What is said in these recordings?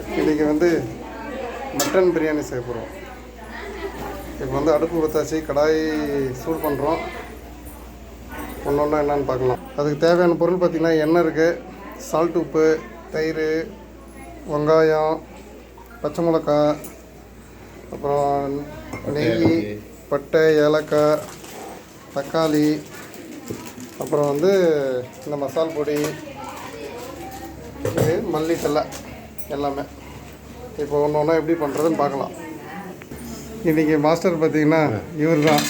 இன்றைக்கி வந்து மட்டன் பிரியாணி செய்ய போகிறோம் இப்போ வந்து அடுப்பு பற்றாச்சு கடாய் சூடு பண்ணுறோம் ஒன்று ஒன்றா என்னென்னு பார்க்கலாம். அதுக்கு தேவையான பொருள் பார்த்திங்கன்னா எண்ணெய் இருக்குது சால்ட் உப்பு தயிர் வெங்காயம் பச்சை மிளகாய் அப்புறம் நெய் பட்டை ஏலக்காய் தக்காளி அப்புறம் வந்து இந்த மசால் பொடி இது மல்லித்தலை எல்லாமே. இப்போ ஒன்று ஒன்றா எப்படி பண்ணுறதுன்னு பார்க்கலாம். இன்றைக்கி மாஸ்டர் பார்த்தீங்கன்னா இவர் தான்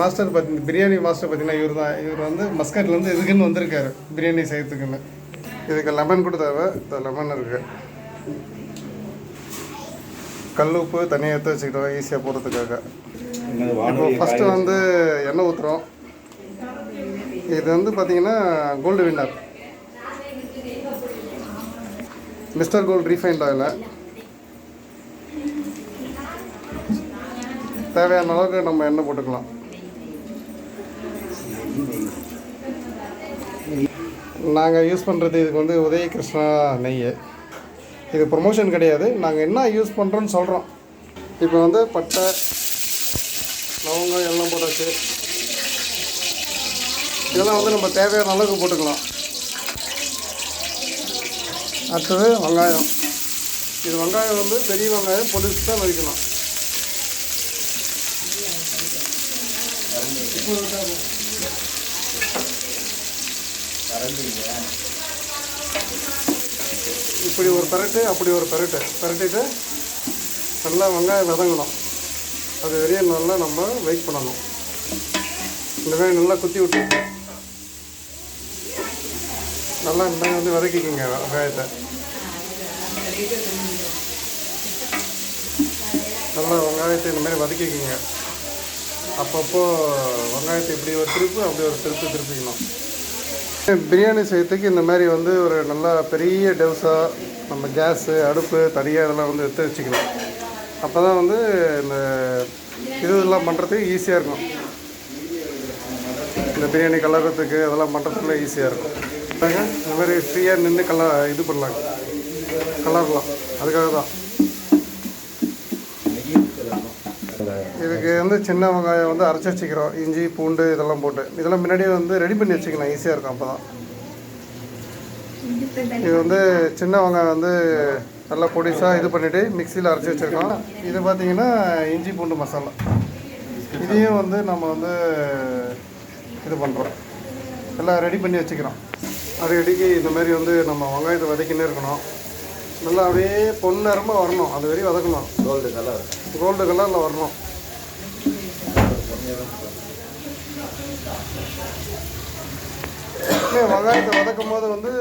மாஸ்டர் பார்த்தி பிரியாணி மாஸ்டர் பார்த்தீங்கன்னா இவர் தான் இவர் வந்து மஸ்கட்லேருந்து இதுக்குன்னு வந்திருக்காரு பிரியாணி செய்யறதுக்குன்னு. இதுக்கு லெமன் கூட தேவை. இந்த லெமன் இருக்குது கல் உப்பு தனியாக எடுத்து வச்சுக்கிட்டோம் ஈஸியாக போடுறதுக்காக. இப்போ ஃபஸ்ட்டு வந்து எண்ணெய் ஊற்றுறோம் இது வந்து பார்த்தீங்கன்னா gold winner mister gold refined oil தேவையான அளவுக்கு நம்ம எண்ணெய் போட்டுக்கலாம். நாங்கள் யூஸ் பண்ணுறது இதுக்கு வந்து உதய கிருஷ்ணா நெய் இது ப்ரொமோஷன் கிடையாது. நாங்கள் என்ன யூஸ் பண்ணுறோன்னு சொல்கிறோம் இப்போ வந்து பட்டை லவங்கம் எல்லாம் போட்டாச்சு. இதெல்லாம் வந்து நம்ம தேவையான அளவுக்கு போட்டுக்கலாம். அடுத்தது வெங்காயம். இது வெங்காயம் வந்து பெரிய வெங்காயம் பொடிசாக நறுக்கலாம் இப்படி ஒரு பெரட்டு அப்படி ஒரு பெரட்டு. பெரட்டிட்டு நல்லா வெங்காயம் விதங்கணும். அது வரையும் நல்லா நம்ம வெயிட் பண்ணணும். இந்த மாதிரி நல்லா குத்தி விட்டு நல்லா இந்த வந்து வதக்கிக்கோங்க வெங்காயத்தை. நல்லா வெங்காயத்தை இந்த மாதிரி வதக்கிக்கோங்க. அப்பப்போ வெங்காயத்தை இப்படி ஒரு திருப்பு அப்படி ஒரு திருப்பு திருப்பிக்கணும். பிரியாணி செய்யறதுக்கு இந்த மாதிரி வந்து ஒரு நல்லா பெரிய டவுஸாக நம்ம கேஸு அடுப்பு தனியாக இதெல்லாம் வந்து எடுத்து வச்சுக்கணும். அப்போ தான் வந்து இந்த இது இதெல்லாம் பண்ணுறதுக்கு ஈஸியாக இருக்கும். இந்த பிரியாணி கலர்றதுக்கு அதெல்லாம் பண்ணுறதுக்குள்ளே ஈஸியாக இருக்கும். இந்த மாதிரி ஃப்ரீயாக நின்று கலர் இது பண்ணலாம் கலர்லாம் அதுக்காக தான். இதுக்கு வந்து சின்ன வெங்காயம் வந்து அரைச்சி வச்சுக்கிறோம். இஞ்சி பூண்டு இதெல்லாம் போட்டு. இதெல்லாம் முன்னாடியே வந்து ரெடி பண்ணி வச்சுக்கலாம். ஈஸியாக இருக்கும் அப்போ தான் இது வந்து சின்ன வெங்காயம் வந்து நல்லா பொடிசாக இது பண்ணிவிட்டு மிக்சியில் அரைச்சி வச்சுருக்கோம். இது பார்த்திங்கன்னா இஞ்சி பூண்டு மசாலா. இதையும் வந்து நம்ம வந்து இது பண்ணுறோம் எல்லாம் ரெடி பண்ணி வச்சுக்கிறோம். அது அடிக்கி இந்த மாதிரி வந்து நம்ம வெங்காயத்தை வதக்கினே இருக்கணும். நல்லா அப்படியே பொன்னரமாக வரணும். அது வரையும் வதக்கணும். கோல்டு கலர் கோல்டு கலரில் வரணும். வெங்காயத்தை வதக்கும் போது வந்து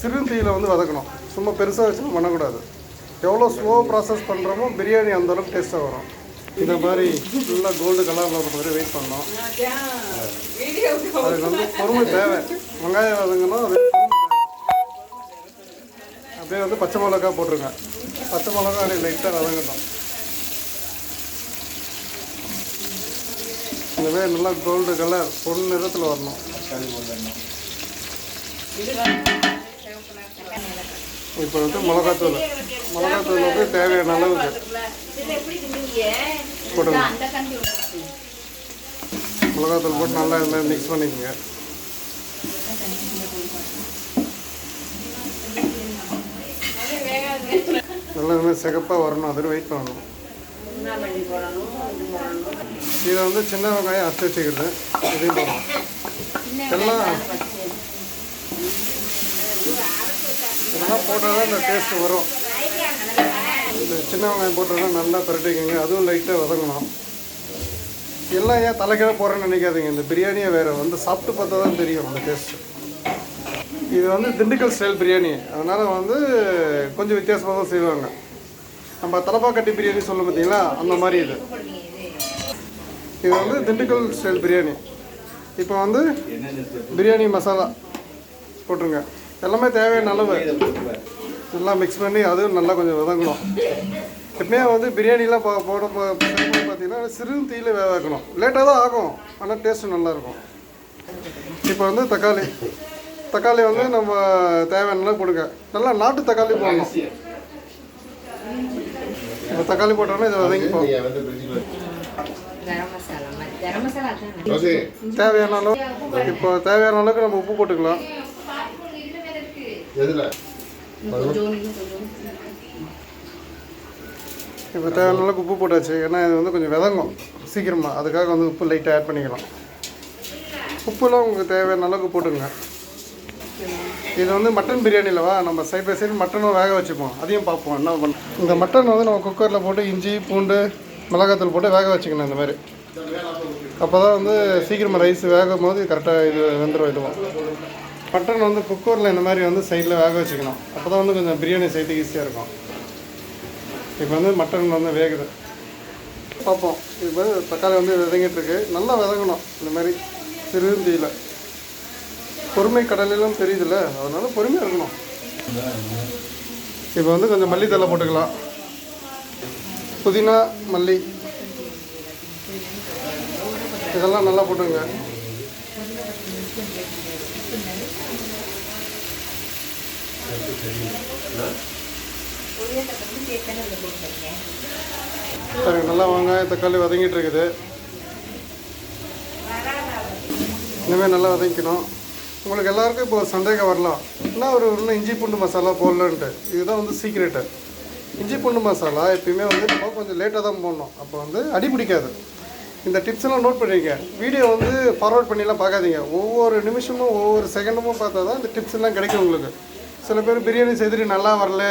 சிறு தீயில வந்து வதக்கணும். சும்மா பெருசாக வச்சு பண்ணக்கூடாது. எவ்வளோ ஸ்லோ ப்ராசஸ் பண்ணுறோமோ பிரியாணி அந்த அளவுக்கு டேஸ்ட்டாக வரும். இந்த மாதிரி நல்லா கோல்டு கலரில் வர மாதிரி வெயிட் பண்ணோம். அதுக்கு வந்து பொறுமை தேவை. வெங்காயம் வதங்கணும் அது. அப்படியே வந்து பச்சை மிளகா போட்டுருங்க பச்சை மிளகா அப்படியே லைட்டாக வதங்கட்டும் இந்த மாதிரி நல்லா கோல்டு கலர் பொன் நிறத்தில் வரணும். இப்போ வந்து மிளகாத்தூள். மிளகாத்தூள் வந்து தேவையான அளவுக்கு. போட்டுங்க மிளகாத்தூள் போட்டு நல்லா இந்த மிக்ஸ் பண்ணிக்கோங்க. நல்லா சிகப்பாக வரணும். அது வெயிட் பண்ணணும். இதை வந்து சின்ன வெங்காயம் அரைச்சி வச்சுக்கிறது. இதையும் போடணும். எல்லாம் இதெல்லாம் போட்டால் தான் இந்த டேஸ்ட் வரும். இந்த சின்ன வெங்காயம் போட்டால் நல்லா பரட்டிக்கோங்க. அதுவும் லைட்டாக வதங்கணும். எல்லாம் ஏன் தலைக்கிற போகிறேன்னு நினைக்காதீங்க. இந்த பிரியாணியை வேறு. வந்து சாப்பிட்டு பார்த்தா தான் தெரியும் அந்த டேஸ்ட்டு இது வந்து திண்டுக்கல் ஸ்டைல் பிரியாணி. அதனால் வந்து கொஞ்சம் வித்தியாசமாக தான் செய்வாங்க. நம்ம தலப்பா கட்டி பிரியாணி சொல்லும் பார்த்தீங்களா? அந்த மாதிரி இது. இது வந்து திண்டுக்கல் ஸ்டைல் பிரியாணி. இப்போ வந்து பிரியாணி மசாலா போட்டுருங்க. எல்லாமே தேவையான அளவு. நல்லா மிக்ஸ் பண்ணி அதுவும் நல்லா கொஞ்சம் வதங்கணும். எப்பவுமே வந்து பிரியாணிலாம் போ போட பார்த்தீங்கன்னா சிறு தீயில வேக வைக்கணும் லேட்டாக தான் ஆகும் ஆனால் டேஸ்ட்டு நல்லாயிருக்கும் இப்போ வந்து தக்காளி. தக்காளி வந்து நம்ம தேவையான அளவு போடுங்க. நல்லா நாட்டு தக்காளி போடணும். இப்போ தக்காளி போட்டோன்னா இதை வதங்கிப்போம் தேவையான அளவு இப்போ தேவையான அளவுக்கு நம்ம உப்பு போட்டுக்கலாம். எதுல? இப்போ தேவையான அளவுக்கு உப்பு போட்டாச்சு ஏன்னா இது வந்து கொஞ்சம் விதங்கும். சீக்கிரமாக அதுக்காக வந்து உப்பு லைட்டாக ஆட் பண்ணிக்கலாம். உப்புலாம் உங்களுக்கு தேவையான அளவுக்கு போட்டுங்க இது வந்து மட்டன் பிரியாணிலவா நம்ம சைட் பை சைடு மட்டனும் வேக வச்சுப்போம். அதையும் பார்ப்போம் என்ன பண்ண இந்த மட்டன் வந்து நம்ம குக்கரில் போட்டு இஞ்சி பூண்டு மிளகாத்தூள் போட்டு வேக வச்சுக்கணும் இந்த மாதிரி. அப்போ தான் வந்து சீக்கிரமாக ரைஸ் வேகும் போது கரெக்டாக இது வெந்துடும் இதுவும். மட்டன் வந்து குக்கரில் இந்த மாதிரி வந்து சைடில் வேக வச்சுக்கணும். அப்போ தான் வந்து கொஞ்சம் பிரியாணி செய்யறதுக்கு ஈஸியாக இருக்கும். இப்போ வந்து மட்டன் வந்து வேகுது. பார்ப்போம். இப்போ தக்காளி வந்து விதங்கிட்டுருக்கு நல்லா விதங்கணும் இந்த மாதிரி சிறுந்தியில் பொறுமை கடலிலும் தெரியுதுல்ல. அதனால பொறுமையாக இருக்கணும். இப்போ வந்து கொஞ்சம் மல்லித்தலை போட்டுக்கலாம். புதினா மல்லி. இதெல்லாம் நல்லா போட்டுங்க சரி நல்லா வெங்காயம் தக்காளி வதங்கிட்டு இருக்குது. இனிமேல் நல்லா வதங்கிக்கணும். உங்களுக்கு எல்லாருக்கும் இப்போ சந்தேகம் வரலாம். என்ன ஒரு இன்னும் இஞ்சி பூண்டு மசாலா போடலன்ட்டு. இதுதான் வந்து சீக்ரெட்டு இஞ்சி பூண்டு மசாலா எப்பயுமே வந்து நம்ம கொஞ்சம் லேட்டாக தான் போடணும். அப்போ வந்து அடி பிடிக்காது. இந்த டிப்ஸ் எல்லாம் நோட் பண்ணிக்க வீடியோ வந்து ஃபார்வர்ட் பண்ணிலாம் பார்க்காதீங்க. ஒவ்வொரு நிமிஷமும் ஒவ்வொரு செகண்டமும் பார்த்தா தான் இந்த டிப்ஸ் எல்லாம் கிடைக்கும் உங்களுக்கு. சில பேர் பிரியாணி செய்துட்டு நல்லா வரல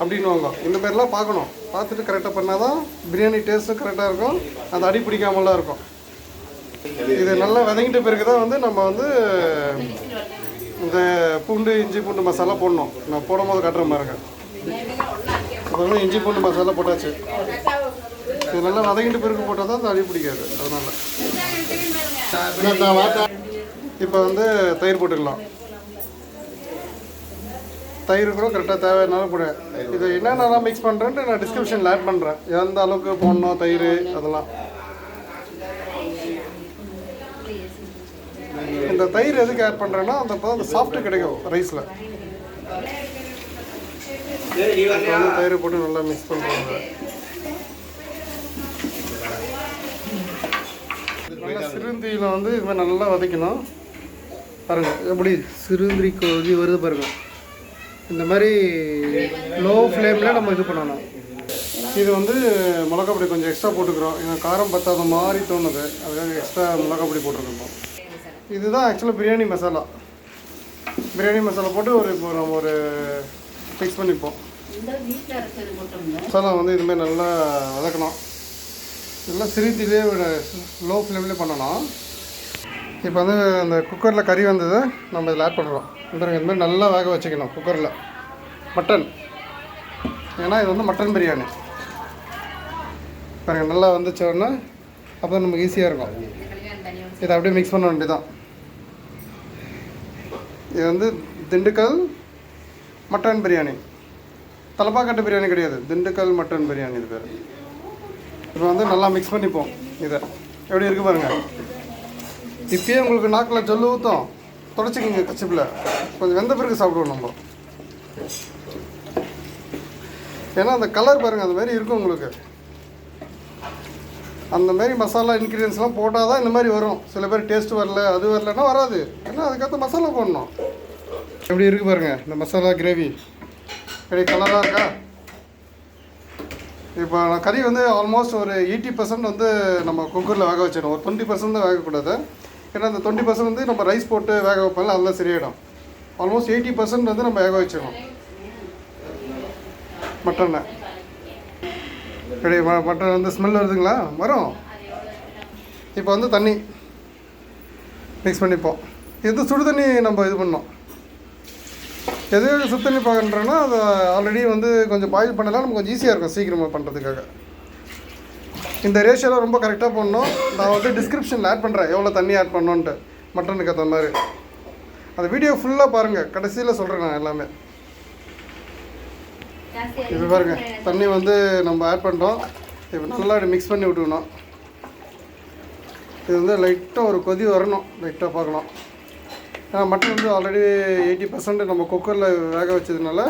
அப்படின்னுவாங்க. இந்த மாதிரிலாம் பார்க்கணும். பார்த்துட்டு கரெக்டாக பண்ணால் தான் பிரியாணி டேஸ்ட்டும் கரெக்டாக இருக்கும். அந்த அடி பிடிக்காமலாம் இருக்கும். இது நல்லா வதங்கிட்ட பிறகு தான் வந்து நம்ம வந்து இந்த பூண்டு இஞ்சி பூண்டு மசாலா போடணும். நான் போடும் போது கட்டுற பாருங்க. இப்போ இஞ்சி பூண்டு மசாலா போட்டாச்சு. இது நல்லா வதங்கிட்டு பிறகு போட்டால் தான் அந்த அடி பிடிக்காது. அதனால். இப்போ வந்து தயிர் போட்டுக்கலாம். தயிர் கூட கரெக்டாக தேவையான கூட. இது என்னென்னலாம் மிக்ஸ் பண்ணுறேன்ட்டு நான் டிஸ்கிரிப்ஷனில் ஆட் பண்ணுறேன் எந்த அளவுக்கு போடணும் தயிர் அதெல்லாம். இந்த தயிர் எதுக்கு ஆட் பண்ணுறேன்னா அந்த அப்போ அந்த சாஃப்ட்டு கிடைக்கும் ரைஸில் வந்து தயிர் போட்டு நல்லா மிக்ஸ் பண்ணுறாங்க நல்லா சிறுந்தியில் வந்து இது மாதிரி நல்லா வதக்கணும். பாருங்க எப்படி சிறுந்திரி கொதி வருது பாருங்க. இந்த மாதிரி லோ ஃப்ளேமில் நம்ம இது பண்ணணும். இது வந்து மிளகாப்பொடி கொஞ்சம் எக்ஸ்ட்ரா போட்டுக்கிறோம். ஏன்னா காரம் பத்தாத மாதிரி தோணுது. அதுக்காக எக்ஸ்ட்ரா மிளகாப்பொடி போட்டுருக்கோம். இதுதான் ஆக்சுவலாக பிரியாணி மசாலா. பிரியாணி மசாலா போட்டு ஒரு இப்போ நம்ம ஒரு ஃபிக்ஸ் பண்ணிப்போம். மசாலா வந்து இதுமாதிரி நல்லா வதக்கணும். இதெல்லாம் சிறுத்திலே லோ ஃப்ளேம்லேயே பண்ணணும் இப்போ வந்து அந்த குக்கரில் கறி வந்தது நம்ம இதில் ஆட் பண்ணுறோம் வந்துடுங்க இந்த மாதிரி நல்லா வேக வச்சுக்கணும் குக்கரில் மட்டன் ஏன்னா இது வந்து மட்டன் பிரியாணி. பாருங்கள் நல்லா வந்துச்சோன்னா அப்போ நமக்கு ஈஸியாக இருக்கும். இதை அப்படியே மிக்ஸ் பண்ண வேண்டியதான் இது வந்து திண்டுக்கல் மட்டன் பிரியாணி. தலப்பாக்கட்டு பிரியாணி கிடையாது. திண்டுக்கல் மட்டன் பிரியாணி இது பேர். இப்போ வந்து நல்லா மிக்ஸ் பண்ணிப்போம் இதை. எப்படி இருக்கு பாருங்கள் இப்பயே உங்களுக்கு நாக்கில் சொல்லு ஊற்றும் தொடச்சிக்கிங்க கச்சிப்பில் கொஞ்சம் வெந்த பிறகு சாப்பிடுவோம் நம்ம. ஏன்னா அந்த கலர் பாருங்கள் அந்த மாதிரி இருக்கும் உங்களுக்கு. அந்த மாதிரி மசாலா இன்க்ரீடியன்ஸ்லாம் போட்டால் தான் இந்த மாதிரி வரும். சில பேர் டேஸ்ட் வரல அது வரலன்னா வராது. ஏன்னா அதுக்கேற்ற மசாலா போடணும். எப்படி இருக்குது பாருங்கள் இந்த மசாலா கிரேவி எப்படி கலராக இருக்கா? இப்போ நான் கறி வந்து ஆல்மோஸ்ட் ஒரு எயிட்டி பர்சன்ட் வந்து நம்ம குக்கரில் வேக வச்சிடணும். ஒரு டுவெண்ட்டி பர்சன்ட் தான் வேகக்கூடாது. ஏன்னா அந்த டுவெண்ட்டி பர்சன்ட் வந்து நம்ம ரைஸ் போட்டு வேக வைப்பால அதெல்லாம் சரியாயிடும். ஆல்மோஸ்ட் எயிட்டி பர்சன்ட் வந்து நம்ம வேக வச்சிடணும் மட்டனை கிடையாது மட்டன் வந்து ஸ்மெல் வருதுங்களா? வரும். இப்போ வந்து தண்ணி. மிக்ஸ் பண்ணிப்போம். இது சுடு தண்ணி நம்ம இது பண்ணோம். எது சுடு தண்ணி பார்க்குறோன்னா அது ஆல்ரெடி வந்து கொஞ்சம் பாயில் பண்ணலாம். நமக்கு கொஞ்சம் ஈஸியாக இருக்கும் சீக்கிரமாக பண்ணுறதுக்காக இந்த ரேஷியோவில் ரொம்ப கரெக்டாக பண்ணணும் நான் வந்து டிஸ்கிரிப்ஷனில் ஆட் பண்ணுறேன் எவ்வளோ தண்ணி ஆட் பண்ணோன்ட்டு மட்டனுக்கு ஏற்ற மாதிரி. அந்த வீடியோ ஃபுல்லாக பாருங்கள் கடைசியில் சொல்கிறேன் நான் எல்லாமே. இது பாருங்கள் தண்ணி வந்து நம்ம ஆட் பண்ணிட்டோம். இப்போ நல்லா மிக்ஸ் பண்ணி விட்டுக்கணும். இது வந்து லைட்டாக ஒரு கொதி வரணும். லைட்டாக பார்க்கலாம் ஏன்னா மட்டன் வந்து ஆல்ரெடி எயிட்டி பர்சன்ட் நம்ம குக்கரில் வேக வச்சதுனால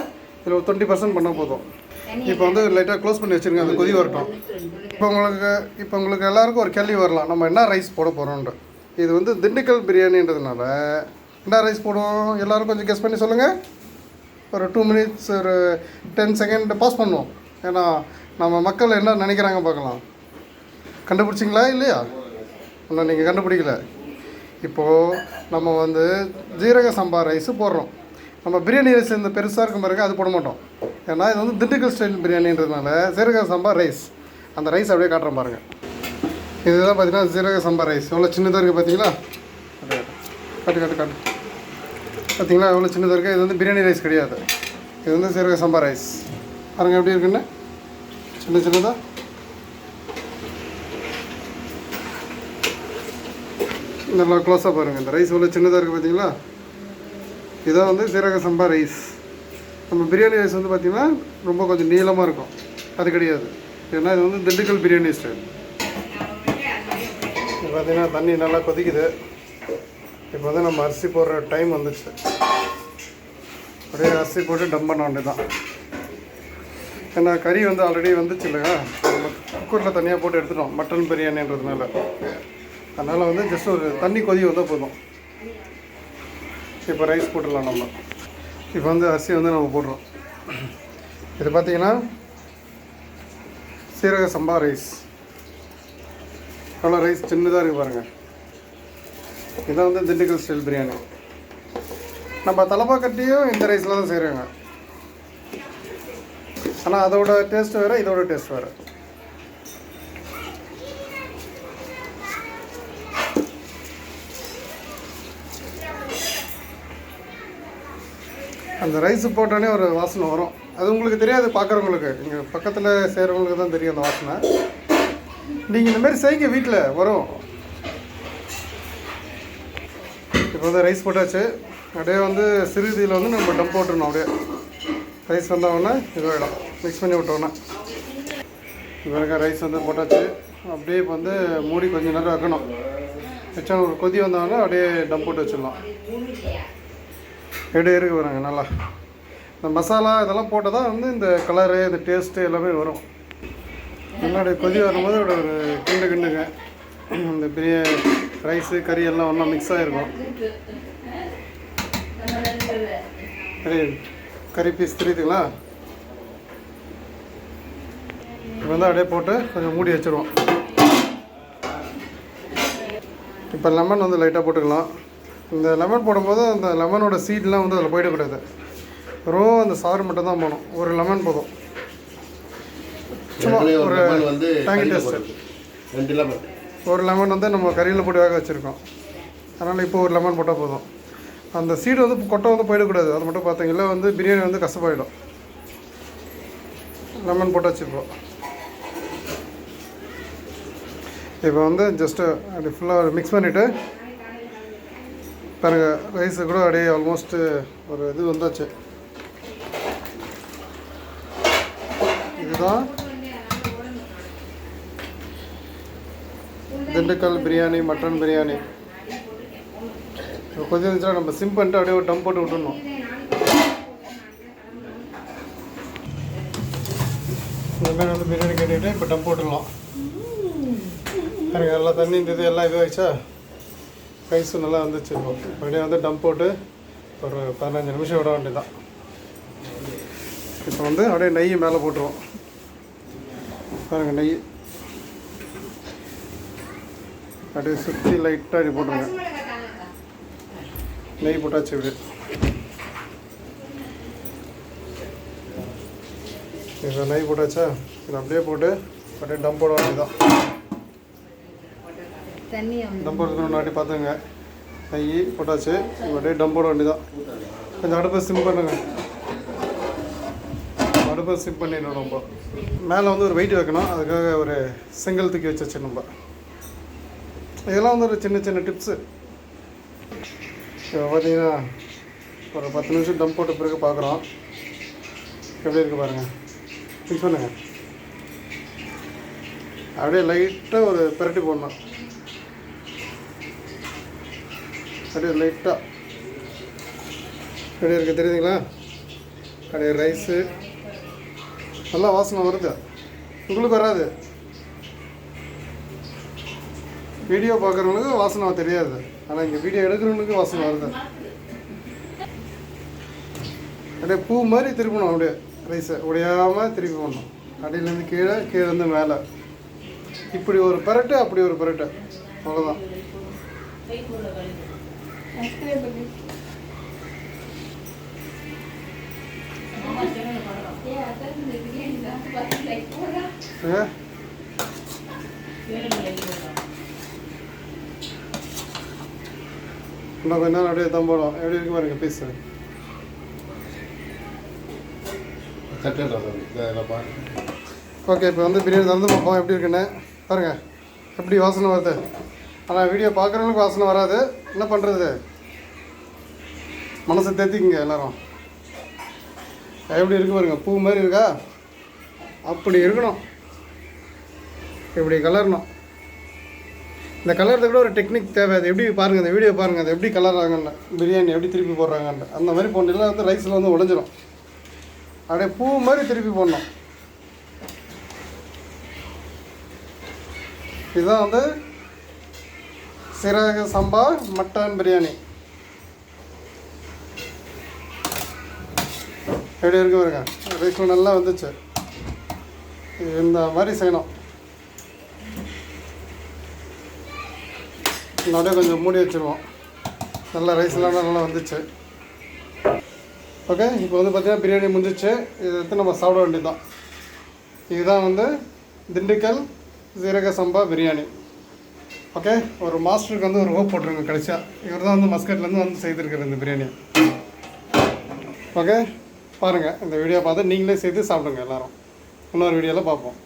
இதில் ஒரு டுவெண்ட்டி பர்சன்ட் பண்ணால் போதும். இப்போ வந்து லைட்டாக க்ளோஸ் பண்ணி வச்சுருங்க அந்த கொதி வரட்டும். இப்போ உங்களுக்கு இப்போ உங்களுக்கு எல்லாருக்கும் ஒரு கேள்வி வரலாம். நம்ம என்ன ரைஸ் போட போகிறோன்ற இது வந்து திண்டுக்கல் பிரியாணின்றதுனால என்ன ரைஸ் போடுவோம்? எல்லோரும் கொஞ்சம் கெஸ் பண்ணி சொல்லுங்கள் ஒரு டூ மினிட்ஸ் ஒரு டென் செகண்ட் பாஸ் பண்ணுவோம். ஏன்னா நம்ம மக்கள் என்ன நினைக்கிறாங்க பார்க்கலாம். கண்டுபிடிச்சிங்களா இல்லையா? இன்னும் நீங்கள் கண்டுபிடிக்கல. இப்போது நம்ம வந்து ஜீரக சம்பா ரைஸு போடுறோம். நம்ம பிரியாணி ரைஸ் இந்த பெருசாக இருக்கும் பாருங்க அது போட மாட்டோம். ஏன்னா இது வந்து திண்டுக்கல் ஸ்டைல் பிரியாணின்றதுனால சீரக சம்பா ரைஸ் அந்த ரைஸ் அப்படியே காட்டுறேன் பாருங்கள் இதுதான் பார்த்தீங்கன்னா சீரக சம்பா ரைஸ் எவ்வளோ சின்னதாக இருக்குது பார்த்தீங்களா காட்டு காட்டு காட்டு. பார்த்தீங்களா எவ்வளோ சின்னதாக இருக்குது இது வந்து பிரியாணி ரைஸ் கிடையாது. இது வந்து சீரக சம்பா ரைஸ் பாருங்கள் எப்படி இருக்குன்னு? சின்ன சின்னதாக நல்லா க்ளோஸாக பாருங்கள் இந்த ரைஸ் எவ்வளோ சின்னதாக இருக்குது பார்த்தீங்களா இதான் வந்து சீரக சம்பா ரைஸ். நம்ம பிரியாணி ரைஸ் வந்து பார்த்திங்கன்னா ரொம்ப கொஞ்சம் நீளமாக இருக்கும். அது கிடையாது. ஏன்னா இது வந்து திண்டுக்கல் பிரியாணி ஸ்டைல் பார்த்திங்கன்னா தண்ணி நல்லா கொதிக்குது. இப்போ வந்து நம்ம அரிசி போடுற டைம் வந்துச்சு. அப்படியே அரிசி போட்டு டம் பண்ண வேண்டியதான் ஏன்னா கறி வந்து ஆல்ரெடி வந்துச்சு இல்லையா? நம்ம குக்கரில் தனியாக போட்டு எடுத்துட்டோம். மட்டன் பிரியாணின்றதுனால. அதனால் வந்து ஜஸ்ட் ஒரு தண்ணி கொதி வந்தால் போதும். இப்போ ரைஸ் போட்டுடலாம் நம்ம. இப்போ வந்து அரிசி வந்து நம்ம போடுறோம். இது பார்த்தீங்கன்னா சீரக சம்பா ரைஸ் அவ்வளோ ரைஸ் சின்னதாக இருக்குது பாருங்கள் இதான் வந்து திண்டுக்கல் ஸ்டைல் பிரியாணி. நம்ம தலப்பாக்கட்டியும் இந்த ரைஸில் தான் செய்கிறாங்க ஆனால் அதோட டேஸ்ட் வேறு இதோட டேஸ்ட் வேறு. அந்த ரைஸ் போட்டோன்னே ஒரு வாசனை வரும். அது உங்களுக்கு தெரியாது பார்க்குறவங்களுக்கு. இங்கே பக்கத்தில் செய்கிறவங்களுக்கு தான் தெரியும் அந்த வாசனை. நீங்கள் இந்தமாரி செய்யுங்க வீட்டில் வரும். இப்போ வந்து ரைஸ் போட்டாச்சு. அப்படியே வந்து சிறுதியில் வந்து நம்ம டம்ப் போட்டுருணும் அப்படியே. ரைஸ் வந்தவொடனே இதுவாகிடும் மிக்ஸ் பண்ணி விட்டோன்னே இவருங்க ரைஸ் வந்து போட்டாச்சு. அப்படியே இப்போ வந்து மூடி கொஞ்சம் நேரம் வைக்கணும். வச்சா ஒரு கொதி வந்தவொடனே அப்படியே டம்ப் போட்டு வச்சிடலாம். எப்படி இருக்கு பாருங்க நல்லா. இந்த மசாலா இதெல்லாம் போட்டால் தான் வந்து இந்த கலரு இந்த டேஸ்ட்டு எல்லாமே வரும். முன்னாடி கொதி வரும்போது ஒரு ஒரு கிண்டு கிண்டுங்க. இந்த பெரிய ரைஸு கறி எல்லாம் ஒன்றா மிக்ஸ் ஆகிருக்கும் சரி கறி பீஸ் தெரியுதுங்களா? இப்போ வந்து அப்படியே போட்டு கொஞ்சம் மூடி வச்சுருவோம். இப்போ லெமன் வந்து லைட்டாக போட்டுக்கலாம். இந்த லெமன் போடும்போது அந்த லெமனோட சீட்லாம் வந்து அதில் போயிடக்கூடாது வெறும் அந்த சாறு மட்டும் தான் போகணும் ஒரு லெமன் போதும். சும்மா ஒரு. ரெண்டு லெமன் ஒரு லெமன் வந்து நம்ம கறியில் போட்டு வேக வச்சுருக்கோம். அதனால் இப்போ ஒரு லெமன் போட்டால் போதும். அந்த சீடு வந்து கொட்டை வந்து போயிடக்கூடாது அது மட்டும் பார்த்தீங்கன்னா வந்து பிரியாணி வந்து கஷ்டப்பாயிடும் லெமன் போட்டாச்சு இப்போ இப்போ வந்து ஜஸ்ட்டு அப்படி ஃபுல்லாக மிக்ஸ் பண்ணிவிட்டு பாருங்க ரைஸு கூட அப்படியே ஆல்மோஸ்ட்டு ஒரு இது வந்தாச்சு. இதுதான் திண்டுக்கல் பிரியாணி மட்டன் பிரியாணி. இப்போ கொஞ்சம் இருந்துச்சுன்னா நம்ம சிம் பண்ணிட்டு அப்படியே ஒரு டம் போட்டு விட்டுணும் இந்தமாதிரி வந்து பிரியாணி கட்டிட்டு இப்போ டம் போட்டுடலாம். பாருங்க எல்லாம் தண்ணி இது எல்லாம் இதுவாகிடுச்சா கைஸும் நல்லா வந்துச்சு. இப்போ அப்படியே வந்து டம்ப் போட்டு ஒரு பதினஞ்சு நிமிஷம் விட வேண்டியதான் இப்போ வந்து அப்படியே நெய் மேலே போட்டுருவோம். பாருங்கள் நெய். அப்படியே சுற்றி லைட்டாக அப்படி போட்டுருங்க. நெய் போட்டாச்சு இப்படி இப்போ நெய் போட்டாச்சா? இதை அப்படியே போட்டு அப்படியே டம்ப் போட வேண்டியதான் தண்ணி டம் போடுறதுக்கு முன்னாடி பார்த்துங்க நெய் போட்டாச்சு. அப்படியே டம் போட வேண்டியதான் கொஞ்சம் அடுப்பை சிம் பண்ணுங்க. அடுப்பை சிம் பண்ணிடணும் நம்ம மேலே வந்து ஒரு வெயிட் வைக்கணும். அதுக்காக ஒரு செங்கல் தூக்கி வச்சு நம்ம. இதெல்லாம் வந்து ஒரு சின்ன சின்ன டிப்ஸு இப்போ பார்த்தீங்கன்னா ஒரு பத்து நிமிஷம் டம் போட்ட பிறகு பார்க்குறோம். எப்படி இருக்கு பாருங்கள் மிக்ஸ் பண்ணுங்கள் அப்படியே லைட்டாக ஒரு பிரட்டி போடணும். அப்படியே லைட்டாக எப்படி இருக்குது தெரியுதுங்களா? அப்படியே ரைஸு நல்லா வாசனை வருது. உங்களுக்கு வராது. வீடியோ பார்க்குறவங்களுக்கு வாசனை தெரியாது. ஆனால் இங்கே வீடியோ எடுக்கிறவங்களுக்கு வாசனை வருது. அப்படியே பூ மாதிரி திருப்பணும் அப்படியே ரைஸை உடையாமல் திருப்பி பண்ணணும் அடியிலேருந்து கீழே கீழேருந்து மேலே. இப்படி ஒரு பரட்டு அப்படி ஒரு பரட்டு. அவ்வளோதான் ஏ இன்னும் கொஞ்ச நேரம் அப்படியே தான் போடும் எப்படி இருக்கு பாருங்க பீஸ் ஓகே இப்போ வந்து பிரியாணி திறந்து பார்ப்போம். எப்படி இருக்குன்னு. பாருங்க. எப்படி வாசனை வருது. ஆனால் வீடியோ பார்க்குறவங்களுக்கு வாசனை வராது. என்ன பண்ணுறது மனசை தேத்திக்குங்க எல்லாரும். எப்படி இருக்கு பாருங்க பூ மாதிரி இருக்கா? அப்படி இருக்கணும். இப்படி கலரணும். இந்த கலருக்கு கூட ஒரு டெக்னிக் தேவை. அது எப்படி பாருங்கள் இந்த வீடியோ பாருங்கள் அது எப்படி கலர்றாங்கன்னு. பிரியாணி எப்படி திருப்பி போடுறாங்கன்னு. அந்த மாதிரி போடலாம் வந்து ரைஸில் வந்து உடஞ்சிடும் அப்படியே பூ மாதிரி திருப்பி போடணும். இதுதான் வந்து சீரக சம்பா மட்டன் பிரியாணி. எப்படி இருக்கு பாருங்க. ரைஸில் நல்லா வந்துச்சு. இந்த மாதிரி செய்யணும். நடுவே கொஞ்சம் மூடி வச்சுருவோம். நல்லா ரைஸ்லாம் நல்லா வந்துச்சு. ஓகே இப்போ வந்து பார்த்திங்கன்னா பிரியாணி முடிஞ்சிச்சு. இதை எடுத்து நம்ம சாப்பிட வேண்டியதுதான். இதுதான் வந்து திண்டுக்கல் சீரக சம்பா பிரியாணி. ஓகே ஒரு மாஸ்டருக்கு வந்து ஒரு ஹோப் போட்டுருங்க கடைசியாக இவர் தான் வந்து மஸ்கட்லேருந்து வந்து செய்திருக்காரு இந்த பிரியாணி ஓகே பாருங்கள் இந்த வீடியோ பார்த்து நீங்களே சேர்த்து சாப்பிடுங்க எல்லோரும். இன்னொரு வீடியோவில் பார்ப்போம்.